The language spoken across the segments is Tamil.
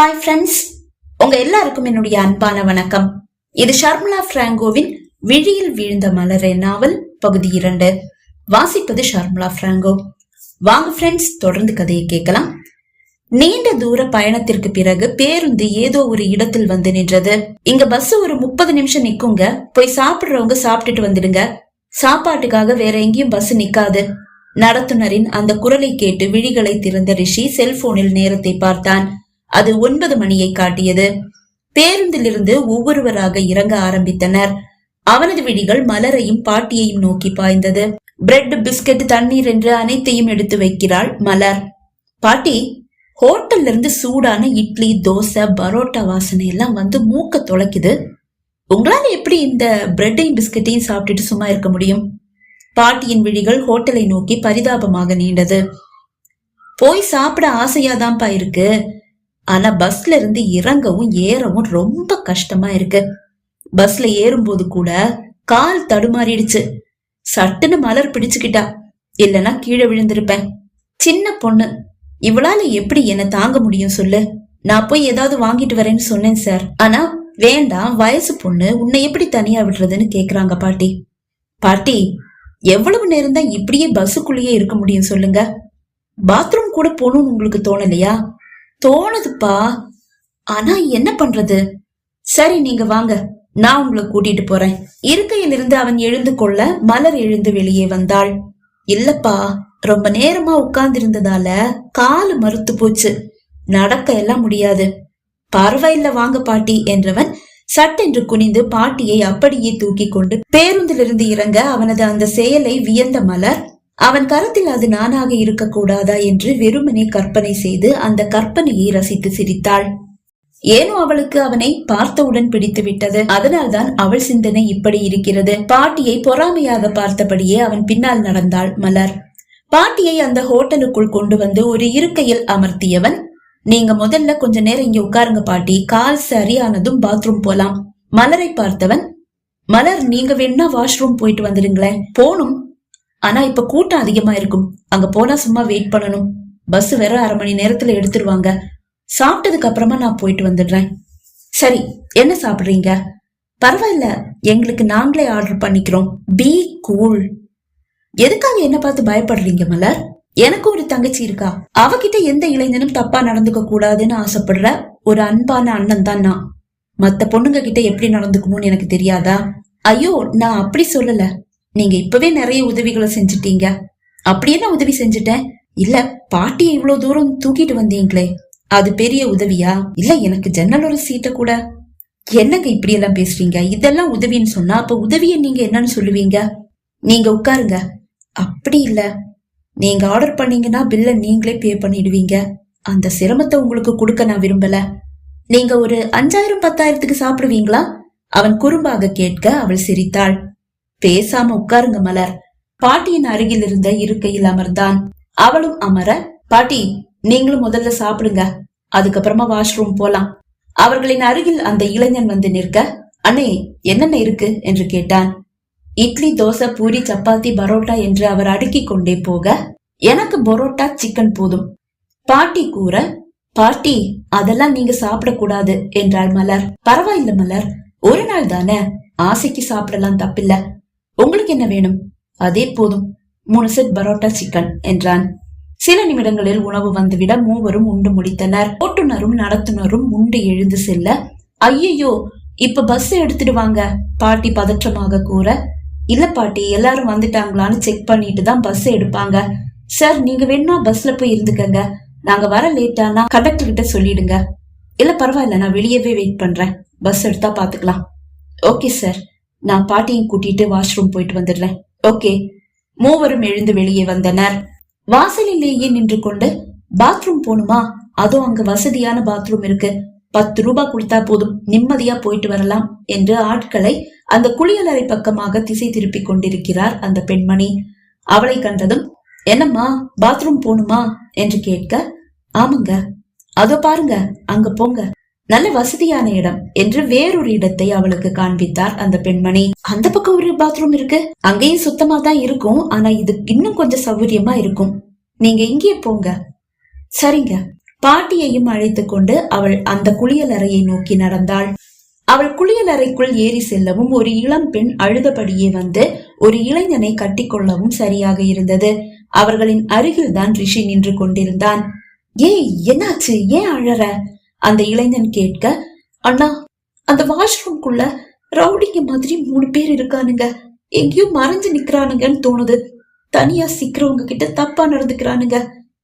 ஹாய் ஃப்ரெண்ட்ஸ் உங்க எல்லாருக்கும் என்னுடைய அன்பான வணக்கம். இது ஷர்மிளா பிராங்கோவின் விழியில் வீழ்ந்த மலரே நாவல் பகுதி இரண்டு. வாசிப்பது ஷர்மிளா பிராங்கோ. வாங்க ஃப்ரெண்ட்ஸ் தொடர்ந்து கதையை கேட்கலாம். நீண்ட தூர பயணத்திற்கு பிறகு பேருந்து ஏதோ ஒரு இடத்தில் வந்து நின்றது. இங்க பஸ் ஒரு முப்பது நிமிஷம் நிக்குங்க. போய் சாப்பிடுறவங்க சாப்பிட்டுட்டு வந்துடுங்க. சாப்பாட்டுக்காக வேற எங்கேயும் பஸ் நிக்காது. நடத்துனரின் அந்த குரலை கேட்டு விழிகளை திறந்த ரிஷி செல்போனில் நேரத்தை பார்த்தான். அது ஒன்பது மணியை காட்டியது. பேருந்திலிருந்து ஒவ்வொருவராக இறங்க ஆரம்பித்தனர். அவனது விழிகள் மலரையும் பாட்டியையும் நோக்கி பாய்ந்தது. பிரெட் பிஸ்கட் தண்ணீர் என்று அனைத்தையும் எடுத்து வைக்கிறாள் மலர். பாட்டி ஹோட்டல்ல இருந்து சூடான இட்லி தோசை பரோட்டா வாசனை எல்லாம் வந்து மூக்க தொலைக்குது. உங்களால எப்படி இந்த பிரெட்டையும் பிஸ்கட்டையும் சாப்பிட்டுட்டு சும்மா இருக்க முடியும்? பாட்டியின் விழிகள் ஹோட்டலை நோக்கி பரிதாபமாக நீண்டது. போய் சாப்பிட ஆசையாதான்ப்பா இருக்கு. ஆனா பஸ்ல இருந்து இறங்கவும் ஏறவும் ரொம்ப கஷ்டமா இருக்கு. பஸ்ல ஏறும்போது கூட கால் தடுமாறிடுச்சு. சட்டுன்னு மலர் பிடிச்சுக்கிட்டா. இல்லனா கீழே விழுந்திருப்பேன். சின்ன பொண்ணு. இவளால எப்படி என்ன தாங்க முடியும் சொல்லு? நான் போய் ஏதாவது வாங்கிட்டு வரேன்னு சொன்னேன் சார். ஆனா வேண்டாம் வயசு பொண்ணு உன்னை எப்படி தனியா விடுறதுன்னு கேக்குறாங்க பாட்டி. பாட்டி எவ்வளவு நேரம் தான் இப்படியே பஸ்ஸுக்குள்ளேயே இருக்க முடியும் சொல்லுங்க? பாத்ரூம் கூட போகணும்னு உங்களுக்கு தோணலையா? தோணுதுப்பா. ஆனா என்ன பண்றது? சரி நீங்க வாங்க. நான் உங்களை கூட்டிட்டு போறேன். இருக்கையிலிருந்து அவன் எழுந்து கொள்ள மலர் எழுந்து வெளியே வந்தாள். இல்லப்பா ரொம்ப நேரமா உட்கார்ந்திருந்ததால காலு மறுத்து போச்சு. நடக்க எல்லாம் முடியாது. பரவாயில்ல வாங்க பாட்டி என்றவன் சட்டென்று குனிந்து பாட்டியை அப்படியே தூக்கி கொண்டு பேருந்திலிருந்து இறங்க அவனது அந்த செயலை வியந்த மலர் அவன் கரத்தில் அது நானாக இருக்கக்கூடாதா என்று வெறுமனே கற்பனை செய்து அந்த கற்பனையை ரசித்து சிரித்தாள். ஏனோ அவளுக்கு அவனை பார்த்தவுடன் பிடித்து விட்டது. அதனால்தான் அவள் சிந்தனை இப்படி இருக்கிறது. பாட்டியை பொறாமையாக பார்த்தபடியே அவன் பின்னால் நடந்தாள் மலர். பாட்டியை அந்த ஹோட்டலுக்குள் கொண்டு வந்து ஒரு இருக்கையில் அமர்த்தியவன் நீங்க முதல்ல கொஞ்ச நேரம் இங்க உட்காருங்க பாட்டி. கால் சரியானதும் பாத்ரூம் போலாம். மலரை பார்த்தவன் மலர் நீங்க வேணா வாஷ்ரூம் போயிட்டு வந்துடுங்களேன் போனும் ஆனா இப்ப கூட்டம் அதிகமா இருக்கும். அங்க போனா சும்மா வெயிட் பண்ணணும். பஸ் வேற அரை மணி நேரத்துல எடுத்துருவாங்க. சாப்பிட்டதுக்கு அப்புறமா நான் போயிட்டு வந்துடுறேன். சரி என்ன சாப்பிடுறீங்க? பரவாயில்ல எங்களுக்கு நாங்களே ஆர்டர் பண்ணிக்கிறோம். பி கூல் எதுக்காக என்ன பார்த்து பயப்படுறீங்க மலர்? எனக்கு ஒரு தங்கச்சி இருக்கா? அவகிட்ட எந்த இளைஞனும் தப்பா நடந்துக்க கூடாதுன்னு ஆசைப்படுற ஒரு அன்பான அண்ணன் தான் நான். மத்த பொண்ணுங்க கிட்ட எப்படி நடந்துக்கணும்னு எனக்கு தெரியாதா? ஐயோ நான் அப்படி சொல்லல. நீங்க இப்பவே நிறைய உதவிகளை செஞ்சுட்டீங்க. அப்படியே நான் உதவி செஞ்சுட்டேன்? இல்ல பாட்டியை இவ்வளவு தூரம் தூக்கிட்டு வந்தீங்களே அது பெரிய உதவியா? இல்ல எனக்கு ஜன்னல் ஒரு சீட்டை கூட? என்னங்க இப்படி எல்லாம் பேசுறீங்க? இதெல்லாம் உதவின்னு சொன்னா அப்ப உதவியை நீங்க என்னன்னு சொல்லுவீங்க? நீங்க உட்காருங்க. அப்படி இல்ல. நீங்க ஆர்டர் பண்ணீங்கன்னா பில்ல நீங்களே பே பண்ணிடுவீங்க. அந்த சிரமத்தை உங்களுக்கு கொடுக்க நான் விரும்பல. நீங்க ஒரு அஞ்சாயிரம் பத்தாயிரத்துக்கு சாப்பிடுவீங்களா? அவன் குறும்பாக கேட்க அவள் சிரித்தாள். பேசாம உட்காருங்க மலர். பாட்டியின் அருகில் இருந்த இருக்கையில் அமர்ந்தான். அவளும் அமர பாட்டி நீங்களும் முதல்ல சாப்பிடுங்க. அதுக்கப்புறமா வாஷ்ரூம் போலாம். அவர்களின் அருகில் அந்த இளைஞன் வந்து நிற்க அண்ணே என்னென்ன இருக்கு? என்று கேட்டான். இட்லி தோசை பூரி சப்பாத்தி பரோட்டா என்று அவர் அடுக்கிக் கொண்டே போக எனக்கு பரோட்டா சிக்கன் போதும். பாட்டி கூற பாட்டி அதெல்லாம் நீங்க சாப்பிடக்கூடாது என்றாள் மலர். பரவாயில்ல மலர். ஒரு நாள் தானே. ஆசைக்கு சாப்பிடலாம் தப்பில்ல. உங்களுக்கு என்ன வேணும்? அதே போதும் மூணு செட் பரோட்டா சிக்கன் என்றான். சில நிமிடங்களில் உணவு வந்துவிட மூவரும் உண்டு முடித்தனர். ஓட்டுநரும் நடத்துனரும் உண்டு எழுந்து செல்ல ஐயையோ இப்ப பஸ் எடுத்துடுவாங்க பாட்டி பதற்றமாக கூற. இல்ல பாட்டி எல்லாரும் வந்துட்டாங்களான்னு செக் பண்ணிட்டு தான் பஸ் எடுப்பாங்க. சார் நீங்க வேணா பஸ்ல போய் இருந்துக்கங்க. நாங்க வர லேட்டானா கண்டக்டர் கிட்ட சொல்லிடுங்க. இல்ல பரவாயில்ல நான் வெளியவே வெயிட் பண்றேன். பஸ் எடுத்தா பாத்துக்கலாம். ஓகே சார் நான் பாட்டியை கூட்டிட்டு வாஷ்ரூம் போயிட்டு வந்துடுறேன். ஓகே மூவரும் எழுந்து வெளியே வந்தனர். வாசலிலேயே நின்று கொண்டு பாத்ரூம் போணுமா? அதுவும் அங்க வசதியான பாத்ரூம் இருக்கு. பத்து ரூபாய் கொடுத்தா போதும் நிம்மதியா போயிட்டு வரலாம் என்று ஆட்களை அந்த குளியலறை பக்கமாக திசை திருப்பிக் கொண்டிருக்கிறார் அந்த பெண்மணி. அவளை கண்டதும் என்னம்மா பாத்ரூம் போணுமா? என்று கேட்க ஆமாங்க. அதோ பாருங்க அங்க போங்க. நல்ல வசதியான இடம் என்று வேறொரு இடத்தை அவளுக்கு காண்பித்தார் அந்த பெண்மணி. அந்த பக்கம் ஒரு பாத்ரூம் இருக்கு. அங்கேயும் சுத்தமா தான் இருக்கும். ஆனா இது இன்னும் கொஞ்சம் சௌகரியமா இருக்கும். நீங்க இங்கே போங்க. சரிங்க. பாட்டியையும் அழைத்துக் கொண்டு அவள் அந்த குளியலறையை நோக்கி நடந்தாள். அவள் குளியலறைக்குள் ஏறி செல்லவும் ஒரு இளம் பெண் அழுதபடியே வந்து ஒரு இளைஞனை கட்டிக்கொள்ளவும் சரியாக இருந்தது. அவர்களின் அருகில்தான் ரிஷி நின்று கொண்டிருந்தான். ஏய் என்னாச்சு? ஏன் அழற? அந்த இளைஞன் கேட்க அண்ணா அந்த வாஷ்ரூம்குள்ள ரவுடிங்க மாதிரி மூணு பேர் இருக்கானுங்க. எங்கேயோ மறைஞ்சு நிக்கிறானுங்கன்னு தோணுது. தனியா சிக்கிறவங்க கிட்ட தப்பா நடந்துக்கிறானுங்க.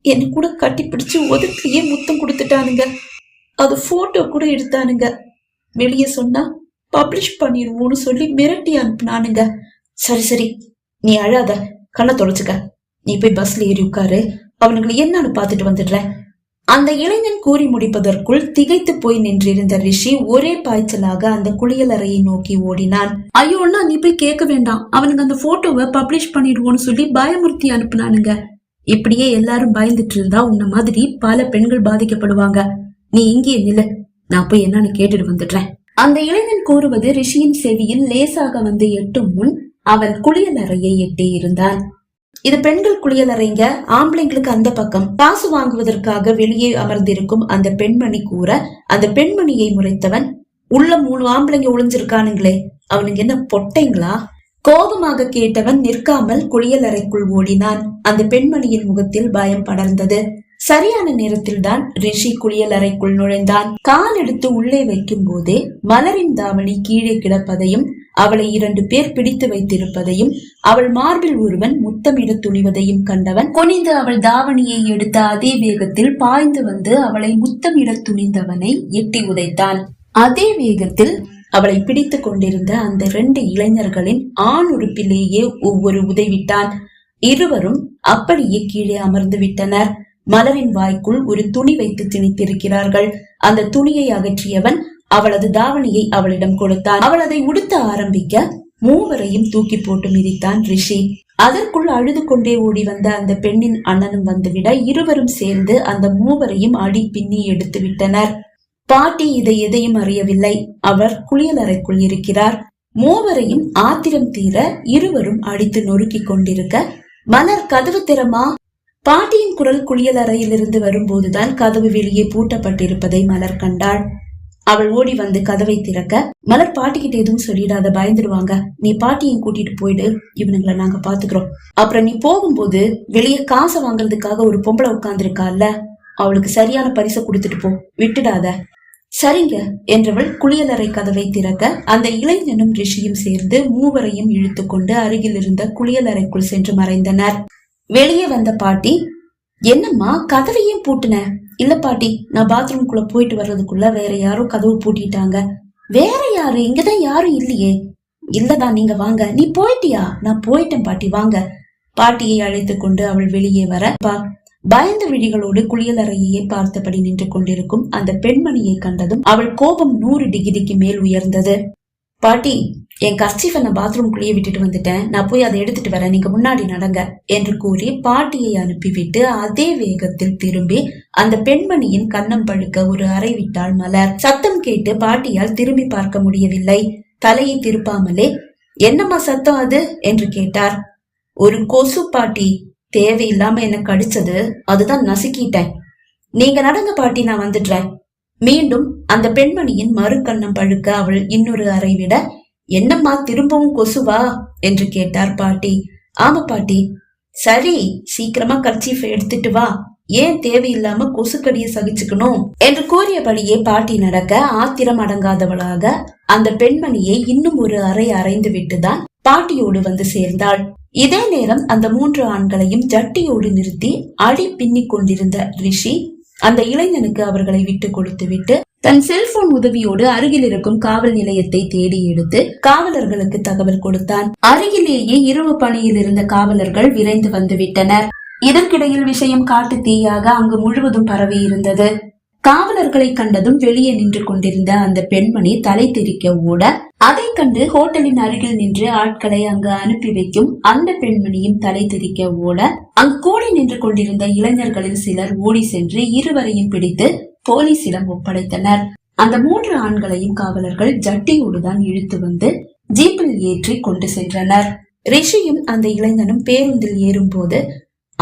என்ன கூட கட்டி பிடிச்சு ஒதுக்கிலேயே முத்தம் கொடுத்துட்டானுங்க. அது போட்டோ கூட எடுத்தானுங்க. வெளியே சொன்னா பப்ளிஷ் பண்ணிடுவோம்னு சொல்லி மிரட்டி அனுப்புனானுங்க. சரி சரி நீ அழாத. கண்ணை தொலைச்சுக்க. நீ போய் பஸ்ல ஏறி உட்காரு. அவனுங்களை என்னன்னு பார்த்துட்டு வந்துடுறேன். அந்த இளைஞன் கூறி முடிப்பதற்குள் திகைத்து போய் நின்றிருந்த ரிஷி ஒரே பாய்ச்சலாக அந்த குளியலறையை நோக்கி ஓடினான். ஐயோ அண்ணா நீ போய் கேட்க வேண்டாம். அவனுக்கு அந்த போட்டோவை பப்ளிஷ் பண்ணிடுவோம்னு சொல்லி பயமுறுத்தி அனுப்புனானுங்க. இப்படியே எல்லாரும் பயந்துட்டு இருந்தா உன்ன மாதிரி பல பெண்கள் பாதிக்கப்படுவாங்க. நீ இங்கேயே நில்லு. நான் போய் என்னன்னு கேட்டுட்டு வந்துடுறேன். அந்த இளைஞன் கூறுவது ரிஷியின் செவியில் லேசாக வந்து எட்டும் முன் அவன் குளியலறையை எட்டி இருந்தான் இது பெண்கள் குளியலறைங்க ஆம்பளைங்களுக்கு அந்த பக்கம். காசு வாங்குவதற்காக வெளியே அமர்ந்திருக்கும் அந்த பெண்மணி கூற அந்த பெண்மணியை முறைத்தவன் உள்ள மூணு ஆம்பளைங்க ஒளிஞ்சிருக்கானுங்களே அவனுங்க என்ன பொட்டைங்களா? கோபமாக கேட்டவன் நிற்காமல் குளியலறைக்குள் ஓடினான். அந்த பெண்மணியின் முகத்தில் பயம் படர்ந்தது. சரியான நேரத்தில் தான் ரிஷி குளியலறைக்குள் நுழைந்தான். கால் எடுத்து உள்ளே வைக்கும் போதே மலரின் தாவணி கீழே கிடப்பதையும் அவளை இரண்டு பேர் பிடித்து வைத்திருப்பதையும் அவள் மார்பில் ஒருவன் முத்தமிட துணிவதையும் கண்டவன் குனிந்து அவள் தாவணியை எடுத்த அதே வேகத்தில் பாய்ந்து வந்து அவளை முத்தமிட துணிந்தவனை எட்டி உதைத்தான். அதே வேகத்தில் அவளை பிடித்துக் கொண்டிருந்த அந்த இரண்டு இளைஞர்களின் ஆண் உறுப்பிலேயே ஒவ்வொரு உதைவிட்டான். இருவரும் அப்படியே கீழே அமர்ந்து விட்டனர். மலரின் வாய்க்குள் ஒரு துணி வைத்து திணித்திருக்கிறார்கள். அந்த துணியை அகற்றியவன் அவளது தாவணியை அவளிடம் கொடுத்தான். அவள் அதை உடுத்த ஆரம்பிக்க மூவரையும் தூக்கி போட்டு மிதித்தான் ரிஷி. அதற்குள் அழுது கொண்டே ஓடி வந்த அந்த பெண்ணின் அண்ணனும் வந்துவிட இருவரும் சேர்ந்து அந்த மூவரையும் அடி பின்னி எடுத்து விட்டனர். பாட்டி இதை எதையும் அறியவில்லை. அவர் குளியலறைக்குள் இருக்கிறார். மூவரையும் ஆத்திரம் தீர இருவரும் அடித்து நொறுக்கிக் கொண்டிருக்க மலர் கதவு திறமா? பாட்டியின் குரல் குளியலறையிலிருந்து வரும்போதுதான் கதவு வெளியே பூட்டப்பட்டிருப்பதை மலர் கண்டாள். அவள் ஓடி வந்து கதவை திறக்க மலர் பாட்டிக்கிட்ட எதுவும் சொல்லிடாத பயந்துருவாங்க. நீ பாட்டியும் கூட்டிட்டு போயிடு. இவனுங்களை நாங்க பாத்துக்கிறோம். அப்புறம் நீ போகும்போது வெளியே காசை வாங்குறதுக்காக ஒரு பொம்பளை உட்கார்ந்துருக்கால அவளுக்கு சரியான பரிசை கொடுத்துட்டு போ. விட்டுடாத. சரிங்க என்றவள் குளியலறை கதவை திறக்க அந்த இளைஞனும் ரிஷியும் சேர்ந்து மூவரையும் இழுத்துக்கொண்டு அருகில் இருந்த குளியலறைக்குள் சென்று மறைந்தனர். வெளியே வந்த பாட்டி என்னம்மா கதவையும் பூட்டுன? இல்ல பாட்டி நான் பாத்ரூம்குள்ள போயிட்டு வர்றதுக்குள்ள வேற யாரோ கதவு பூட்டிட்டாங்க. வேற யாரு? இங்கதான் யாரும் இல்லையே. இல்லதான் நீங்க வாங்க. நீ போயிட்டியா? நான் போயிட்டேன் பாட்டி வாங்க. பாட்டியை அழைத்து கொண்டு அவள் வெளியே வர பா பயந்த விழிகளோடு குளியலறையே பார்த்தபடி நின்று கொண்டிருக்கும் அந்த பெண்மணியை கண்டதும் அவள் கோபம் நூறு டிகிரிக்கு மேல் உயர்ந்தது. பாட்டி என் கர்ச்சீஃபை நான் பாத்ரூம்குள்ளேயே விட்டுட்டு வந்துட்டேன். நான் போய் அதை எடுத்துட்டு வரேன். நீங்க முன்னாடி நடங்க என்று கூறி பாட்டியை அனுப்பிவிட்டு அதே வேகத்தில் திரும்பி அந்த பெண்மணியின் கன்னம் பழுக்க ஒரு அறை விட்டாள் மலர். சத்தம் கேட்டு பாட்டியால் திரும்பி பார்க்க முடியவில்லை. தலையை திருப்பாமலே என்னம்மா சத்தம் அது? என்று கேட்டார். ஒரு கொசு பாட்டி. தேவையில்லாம என்ன கடிச்சது. அதுதான் நசுக்கிட்டேன். நீங்க நடங்க பாட்டி நான் வந்துடுறேன். மீண்டும் அந்த பெண்மணியின் மறு கண்ணம் பழுக்க அவள் இன்னொரு அறை விட என்னம்மா திரும்பவும் கொசுவா? என்று கேட்டார் பாட்டி. ஆமா பாட்டி. சரி சீக்கிரமா கர்ச்சீஃப் எடுத்துட்டு வா. ஏன் தேவையில்லாம கொசுக்கடியை சகிச்சுக்கணும்? என்று கூறியபடியே பாட்டி நடக்க ஆத்திரம் அடங்காதவளாக அந்த பெண்மணியை இன்னும் ஒரு அறை அறைந்து விட்டுதான் பாட்டியோடு வந்து சேர்ந்தாள். இதே நேரம் அந்த மூன்று ஆண்களையும் ஜட்டியோடு நிறுத்தி அடி பின்னிக் கொண்டிருந்த ரிஷி அந்த இளைஞனுக்கு அவர்களை விட்டு கொடுத்து விட்டு தன் செல்போன் உதவியோடு அருகில் இருக்கும் காவல் நிலையத்தை தேடி எடுத்து காவலர்களுக்கு தகவல் கொடுத்தான். அருகிலேயே இரவு பணியில் இருந்த காவலர்கள் விரைந்து வந்துவிட்டனர். இதற்கிடையில் விஷயம் காட்டு தீயாக அங்கு முழுவதும் பரவி இருந்தது. காவலர்களை கண்டதும் வெளியே நின்று கொண்டிருந்த அந்த பெண்மணி தலை திரிக்க ஓட அதை கண்டு ஹோட்டலின் அருகில் நின்று ஆட்களை அங்கு அனுப்பி வைக்கும் அந்த பெண்மணியும் தலை திரிக்க ஓட அங்கு கூடி நின்று கொண்டிருந்த இளைஞர்களில் சிலர் ஓடி சென்று இருவரையும் பிடித்து போலீசிடம் ஒப்படைத்தனர் அந்த மூன்று ஆண்களையும் காவலர்கள் ஜட்டியோடுதான் இழுத்து வந்து ஜீப்பில் ஏற்றி கொண்டு சென்றனர். ரிஷியும் அந்த இளைஞனும் பேருந்தில் ஏறும் போது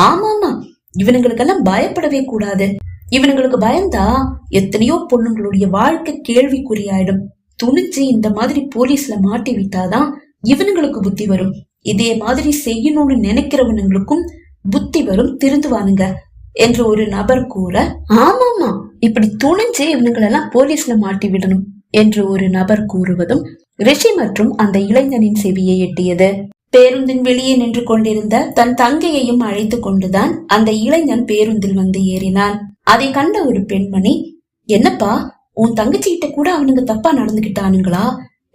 ஆமாமா இவனுங்களுக்கெல்லாம் பயப்படவே கூடாது. இவனுங்களுக்கு பயந்தா எத்தனையோ பொண்ணுங்களுடைய வாழ்க்கை கேள்விக்குறியாயிடும். துணிச்சு இந்த மாதிரி போலீஸ்ல மாட்டி விட்டாதான் இவனுங்களுக்கு புத்தி வரும். இதே மாதிரி செய்யணும்னு நினைக்கிறவனுங்களுக்கும் புத்தி வரும் திருந்துவானுங்க என்று ஒரு நபர் கூற ஆமாமா இப்படி துணிஞ்சு இவனுங்களெல்லாம் போலீஸ்ல மாட்டி விடணும் என்று ஒரு நபர் கூறுவதும் ரிஷி மற்றும் அந்த இளைஞனின் செவியை எட்டியது. பேருந்தின் வெளியே நின்று கொண்டிருந்த தன் தங்கையையும் அழைத்துக் கொண்டுதான் அந்த இளைஞன் பேருந்தில் வந்து ஏறினான். அதை கண்ட ஒரு பெண்மணி என்னப்பா உன் தங்கச்சிகிட்ட கூட அவனுங்க தப்பா நடந்துகிட்டானுங்களா?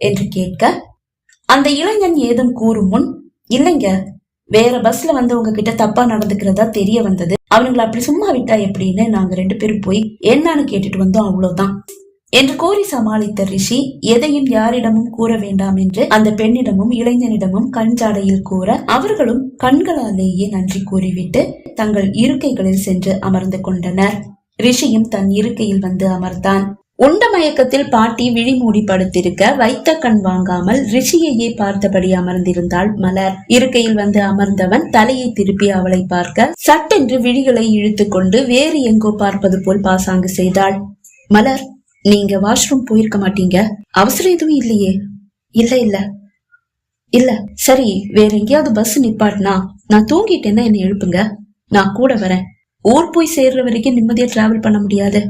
என்று கேட்க அந்த இளைஞன் ஏதும் கூறும் முன் இல்லைங்க வேற பஸ்ல வந்தவங்க கிட்ட தப்பா நடந்துக்கிறதா தெரிய வந்தது. அவனுங்களை அப்படி சும்மா விட்டா எப்படின்னு நாங்க ரெண்டு பேரும் போய் என்னன்னு கேட்டுட்டு வந்தோம் அவ்வளவுதான். என்று கோரி சமாளித்த ரிஷி எதையும் யாரிடமும் கூற வேண்டாம் என்று அந்த பெண்ணிடமும் இளைஞனிடமும் கஞ்சாடையில் கூற அவர்களும் கண்களாலேயே நன்றி கூறிவிட்டு தங்கள் இருக்கைகளில் சென்று அமர்ந்து கொண்டனர். ரிஷியும் தன் இருக்கையில் வந்து அமர்ந்தான். உண்ட மயக்கத்தில் பாட்டி விழி மூடி படுத்திருக்க வைத்த கண் வாங்காமல் ரிஷியையே பார்த்தபடி அமர்ந்திருந்தாள் மலர். இருக்கையில் வந்து அமர்ந்தவன் தலையை திருப்பி அவளை பார்க்க சட்டென்று விழிகளை இழுத்துக்கொண்டு வேறு எங்கோ பார்ப்பது போல் பாசாங்கு செய்தாள். மலர் நீங்க வாஷ்ரூம் போயிருக்க மாட்டீங்க? அவசரம் எதுவும் இல்லையே? இல்ல இல்ல. இல்ல சரி வேற எங்கேயாவது பஸ் நிப்பாட்டினா நான் தூங்கிட்டேன்னா என்ன எழுப்புங்க. நான் கூட வரேன். ஊர் போய் சேர்ற வரைக்கும் நிம்மதியா டிராவல் பண்ண முடியாது.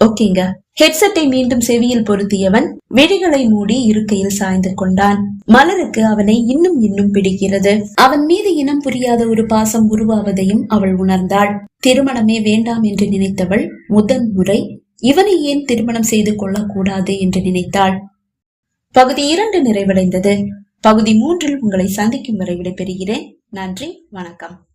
ஓகேங்க. ஹெட்செட்டை மீண்டும் செவியில் பொருத்தியவன் விழிகளை மூடி இருக்கையில் சாய்ந்து கொண்டான். மலருக்கு அவனை இன்னும் இன்னும் பிடிக்கிறது. அவன் மீது இனம் புரியாத ஒரு பாசம் உருவாவதையும் அவள் உணர்ந்தாள். திருமணமே வேண்டாம் என்று நினைத்தவள் முதன் முறை இவனை ஏன் திருமணம் செய்து கொள்ளக்கூடாது என்று நினைத்தாள். பகுதி இரண்டு நிறைவடைந்தது. பகுதி மூன்றில் உங்களை சந்திக்கும் வரை விடைபெறுகிறேன். நன்றி வணக்கம்.